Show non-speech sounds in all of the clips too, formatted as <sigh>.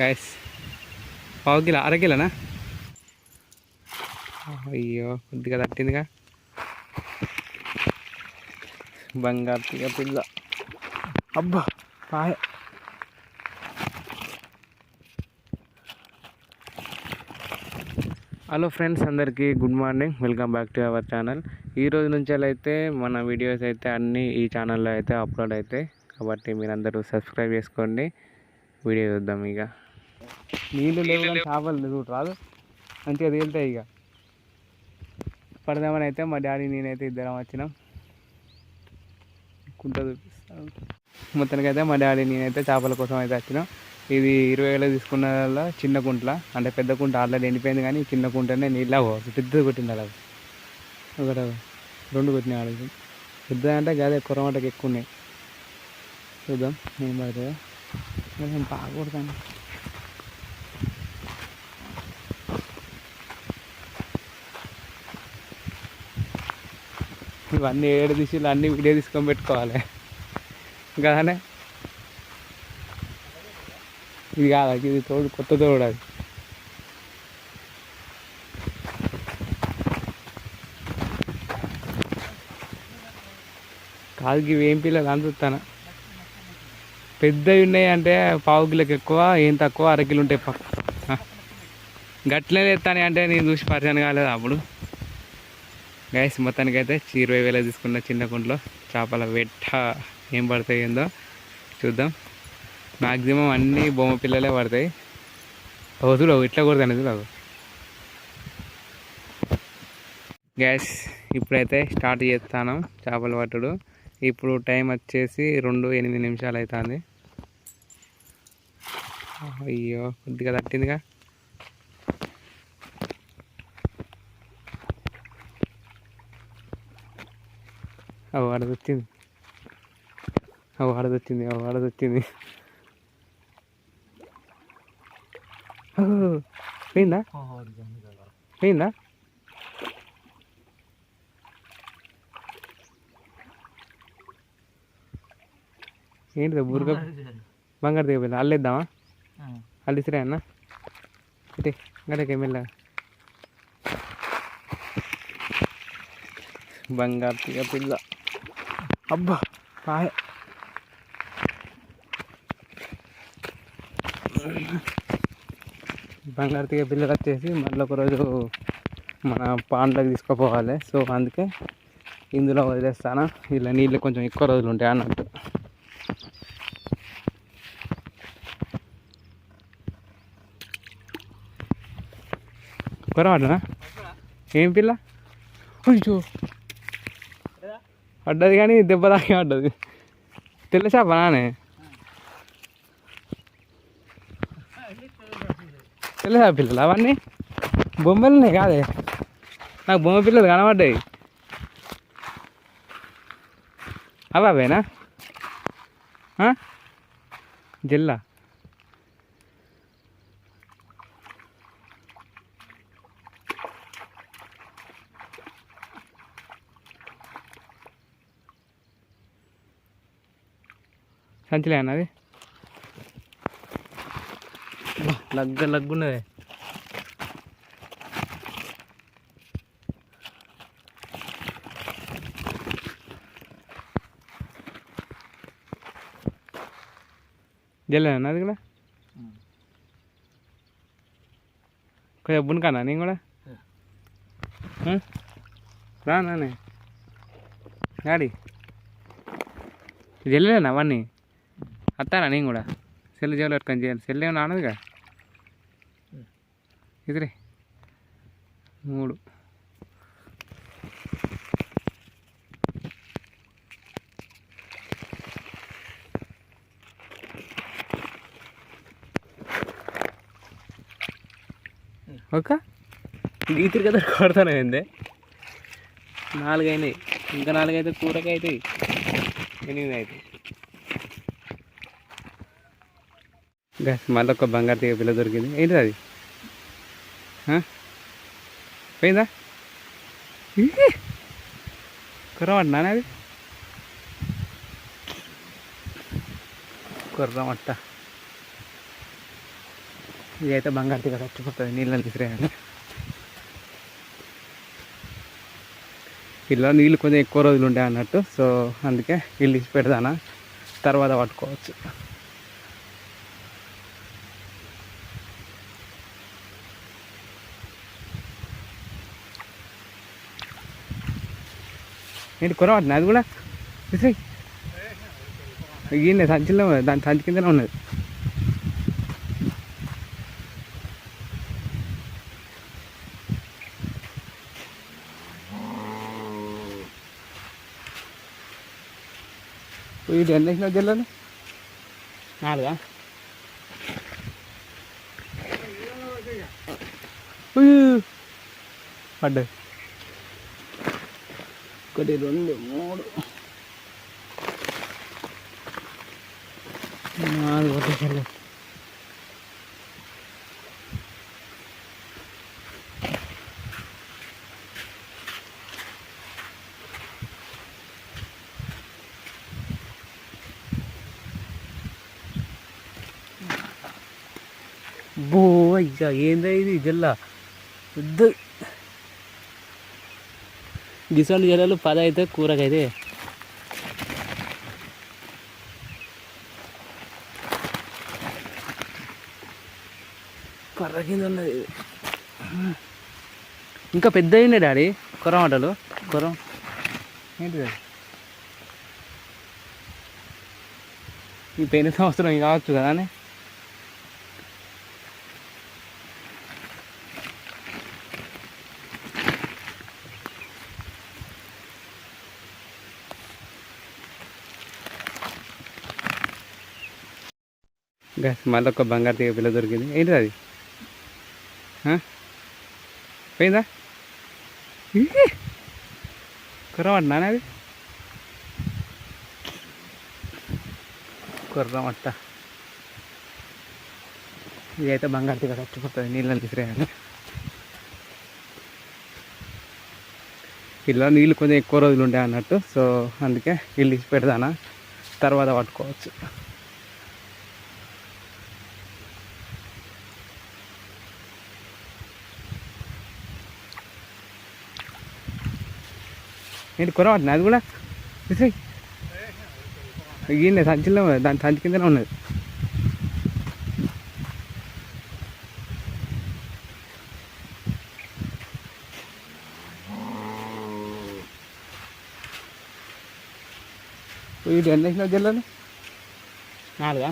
Guys పావు kilo అర కిలోనా అయ్యో కొద్దిగా తట్టిందిగా. బంగారు తీగ పిల్ల. అబ్బా పాయ. హలో ఫ్రెండ్స్ అందరికీ good morning. Welcome back to our channel. ఈ రోజు నుంచి అయితే మన వీడియోస్ అయితే అన్నీ ఈ ఛానల్లో అయితే అప్లోడ్ అవుతాయి కాబట్టి మీరందరూ సబ్స్క్రైబ్ చేసుకోండి. వీడియో చూద్దాం ఇక. నీళ్ళు లేవు చేపలు లేవు రాదు. మంచిగా తేలుతాయి ఇక. పడదామని అయితే మా డాడీ నేనైతే ఇద్దరం వచ్చినాం. కుంట చూపిస్తాను. మొత్తానికి అయితే మా డాడీ నేనైతే చేపల కోసం అయితే వచ్చినాం. ఇది ఇరవై వేలు తీసుకున్న చిన్న కుంట్ల. అంటే పెద్ద కుంట ఆల్రెడీ ఎండిపోయింది కానీ చిన్న కుంటనే నీళ్ళు పెద్దది కొట్టింది అలా. ఒకటి రెండు కొట్టినాయి ఆడది పెద్ద అంటే గదే కొరమటకి ఎక్కువ ఉన్నాయి. చూద్దాం ఏం పడుతుందో బాగా కొడతాను. ఇవన్నీ ఏడు దిశలు అన్నీ వీడియో తీసుకొని పెట్టుకోవాలి. కదానే ఇది కాదు? ఇది తోడు కొత్త తోడు అది. కాదు ఇవి ఏం పిల్లలు అందుతాను పెద్దవి ఉన్నాయి అంటే పావు కిలోకి ఎక్కువ ఏం తక్కువ అరకిలు ఉంటాయి పక్క గట్లనే ఎత్తాను అంటే నేను చూసి పరిచయం కాలేదు అప్పుడు. గైస్ మొత్తానికి అయితే ఇరవై వేల తీసుకున్న చిన్న కుంట్లో చేపల వెట్ట ఏం పడతాయి ఏందో చూద్దాం. మ్యాక్సిమం అన్నీ బొమ్మ పిల్లలే పడతాయి. వదులు ఇట్లా కొడతాను చూడవు గ్యాస్ ఇప్పుడైతే స్టార్ట్ చేస్తాను చేపలు పట్టుడు. ఇప్పుడు టైం వచ్చేసి రెండు ఎనిమిది నిమిషాలు అవుతుంది అయ్యో కొద్దిగా తట్టిందిగా. అవి ఆడది వచ్చింది అవి ఆడది వచ్చింది అవి ఆడది వచ్చింది ఓ, పోయిందా? పోయిందా? ఏంటిది బుర్గ బంగారు దిగపోయింది అల్లేద్దామా? అల్లిసిరా అన్న? ఇటే గడకే మెల్ల బంగారు పిల్ల. అబ్బా పాయ బంగారు తీగ పిల్లలు వచ్చేసి మళ్ళీ ఒకరోజు మన పాండ్లకు తీసుకుపోవాలి. సో అందుకే ఇందులో వదిలేస్తాను? ఇలా నీళ్ళు కొంచెం ఎక్కువ రోజులు ఉంటాయి అన్నట్టు. కురవాడనా ఏం పిల్ల? అయ్యో. పడ్డది కానీ దెబ్బ తాకి పడ్డది. తెల్ల చేప నానే? తెల్ల చేప పిల్లలు అవన్నీ? బొమ్మలున్నాయి కాదే? నాకు బొమ్మ పిల్లలు కనబడ్డాయి. అవా అవేనా జిల్లా? సంచిలే అన్నది? లగ్గ లగ్గున్నదే. జల్లే అన్నది కూడా కొంచెం బునకన్నా నేను కూడా? ఉం? రా నానే గాడి జల్లేనా అవన్నీ? వస్తానా నేను కూడా సెల్ జేబులో పెట్టుకొని చేయాలి సెల్ ఏమైనా ఆనదుగా ఇదిరే మూడు ఒక గీతిరి కదా కొడతాను ఏందే నాలుగైనాయి ఇంకా నాలుగైతే కూరకి అవుతాయి ఎనిమిది అవుతాయి గస్ మళ్ళీ ఒక బంగారు తీగ పిల్ల దొరికింది. ఏంటిది అది? ఆ? పోయిందా? కుర్రమట్నా అది? కుర్రమట్ట. ఇదైతే బంగారు తీగ చచ్చిపోతుంది నీళ్ళని తీసిరేయాలి ఇలా నీళ్ళు కొంచెం ఎక్కువ రోజులు ఉంటాయి అన్నట్టు సో అందుకే వీళ్ళు తీసి పెడతానా? తర్వాత పట్టుకోవచ్చు. ఏంటి కొరవాటిన అది కూడా తీసేయ్ ఈయన సంచిలో దాని సంచి కిందనే ఉన్నది. ఇది ఎన్ని వేసినావు జిల్లాలో? నాలుగా? ఉయ్య్. పడ్డది ఒకటి రెండు మూడు నాలుగు ఒకటి బో అయ్యా ఏందా ఇది జల్లా పెద్ద గిసండి జల్లాలు పద అయితే కూరకైతే కర్ర కింద ఉన్నది. ఇంకా పెద్ద ఉన్నాయి డాడీ కొరమటలు కొరం ఏంటిది అది? ఈ పెయిన సంవత్సరం కావచ్చు కదా అని మళ్ళీ ఒక బంగారు తీగ పిల్ల దొరికింది. ఏంటిది అది? ఆ? పోయిందా? కుర్రమట్నా అది? కుర్రమట్ట ఇదైతే బంగారు తీగ చచ్చిపోతుంది నీళ్ళని తీసిరేయాలి ఇలా నీళ్ళు కొంచెం ఎక్కువ రోజులు ఉంటాయి అన్నట్టు సో అందుకే ఇల్లు ఇచ్చి తర్వాత పట్టుకోవచ్చు. ఏంటి కొరవాటిన అది కూడా తీసేయ్ ఈయన సంచిలో దాని సంచి కిందనే ఉన్నది ఇది ఎన్ని వేసినావు జిల్లాలో నాలుగా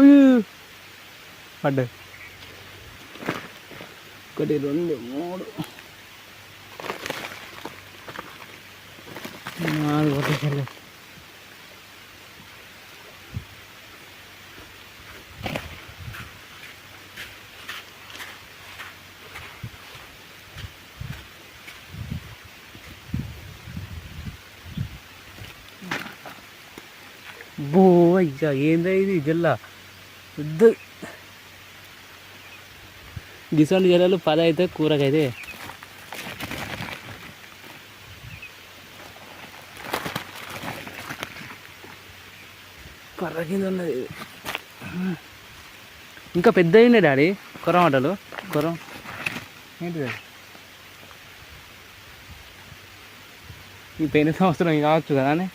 ఉయ్య్. పడ్డది ఒకటి రెండు మూడు నాలుగు ఒకటి బో అయ్యా ఏందా ఇది జల్లా పెద్ద గిసండి జల్లాలు పద అయితే కూరకైతే. కర్ర కింద ఉన్నది. ఇంకా పెద్ద అయినాయి డాడీ కొరమటలు కొరం. ఏంటిది అది? ఈ పెయిన సంవత్సరం కావచ్చు కదా అని.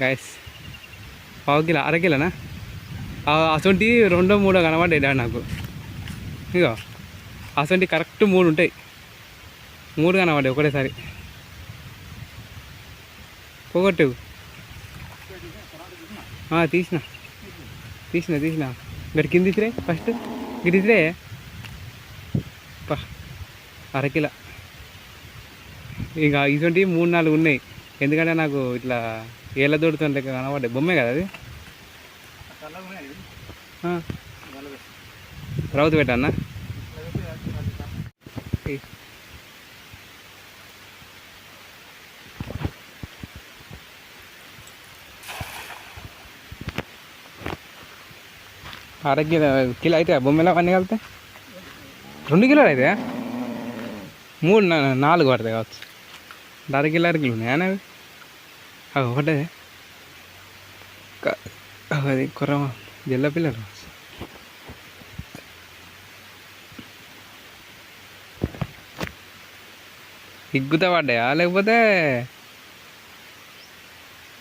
గైస్ పావు కిలో అర అసొంటి రెండో మూడో కనబడ్డాయి డాడీ నాకు. ఇగో అసొంటి కరెక్ట్ మూడు ఉంటాయి. మూడు కనబడ్డాయి ఒకటేసారి. పోగొట్టు. తీసిన. తీసిన తీసిన. ఇక్కడ కింద తీసిరే ఫస్ట్. ఇక్కడ తీసిరే అరకిల ఇంకా ఇటువంటి మూడు నాలుగు ఉన్నాయి. ఎందుకంటే నాకు ఇట్లా ఏళ్ళ దొడుతుంది లెక్క కనబడ్డాయి. బొమ్మే కదా అది? ఆ. రౌతు పెట్టన్నా? అర కిలో కిలో అయితే బొమ్మల అన్నీ కలితే రెండు కిలోలు అయితే? మూడు నాలుగు పడతాయి కావచ్చు. అర కిలో అర కిలో ఉన్నాయా అవి හොඩ කොරම ගෙල්ල පිලර ඉක්ගුත වඩ යාල උපද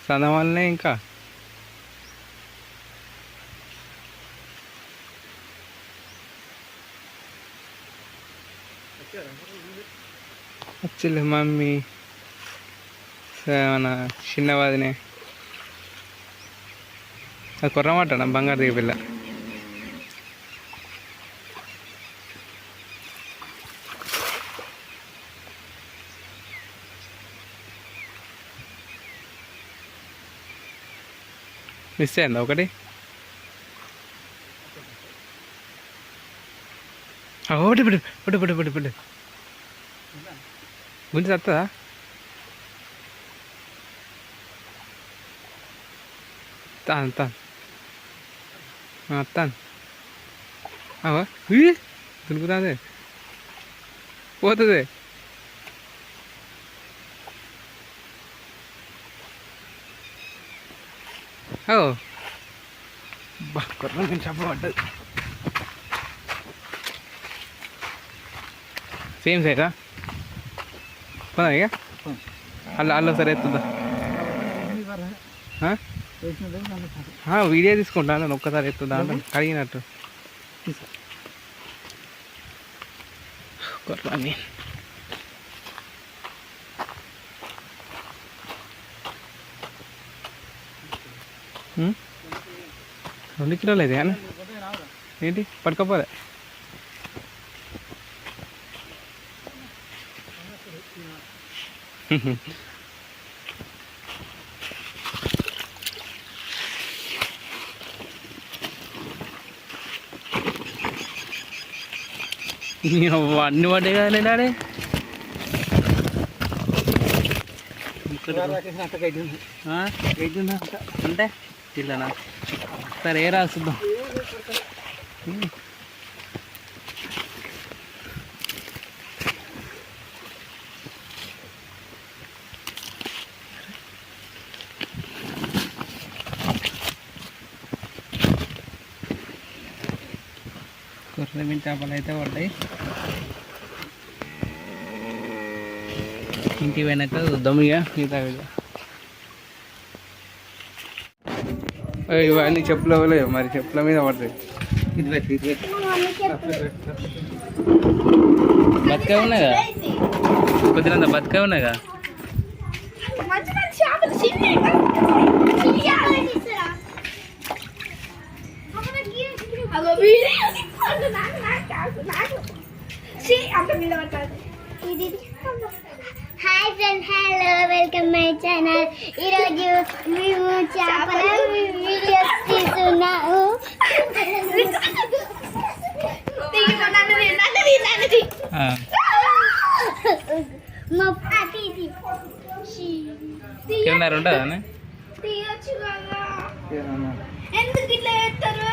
සඳවන්න එක අච්චල මම්මී మన చిన్నవాదినే. అది కుర్రమాట బంగారు దిగ పిల్ల. మిస్ అయిందా ఒకటి. ఒకటి పడు పడు పడు పడు పడు గుంజి తత్తదా? తాను తాను తాను అవా దునుకుతుంది పోతుంది ఓ కుర్రం చెప్పబడ్డది సేమ్ సైజా పోదా ఇక అల్ల అల్ల సరే ఎత్తుందా వీడియో తీసుకుంటాను ఒక్కసారి ఎత్తుందా కడిగినట్టు? రెండు కిలోలు అయితే ఏంటి? పట్టుకోపోలే. అవ్వ, <laughs> అన్ని పడ్డాయి కదా డాడీ. అంటే? ఇల్లనా సరే రాసుద్దాం. చేపలు అయితే పడ్డాయి. ఇంటికి పోయినాక చూద్దాం ఇక మిగతా ఇవన్నీ చెప్పులు అవ్వలేవు మరి చెప్పుల మీద పడతాయి. ఇది పెట్టి ఇది పెట్టి. బతికే ఉన్నాయిగా? కొద్దిగా బతికే ఉన్నాయిగా? ఇది hi friend hello welcome my channel. ఈరోజు మేము చేపల వీడియోస్ తీస్తున్నాము. కింద. ఎందుకు ఇట్లా చేస్తారు?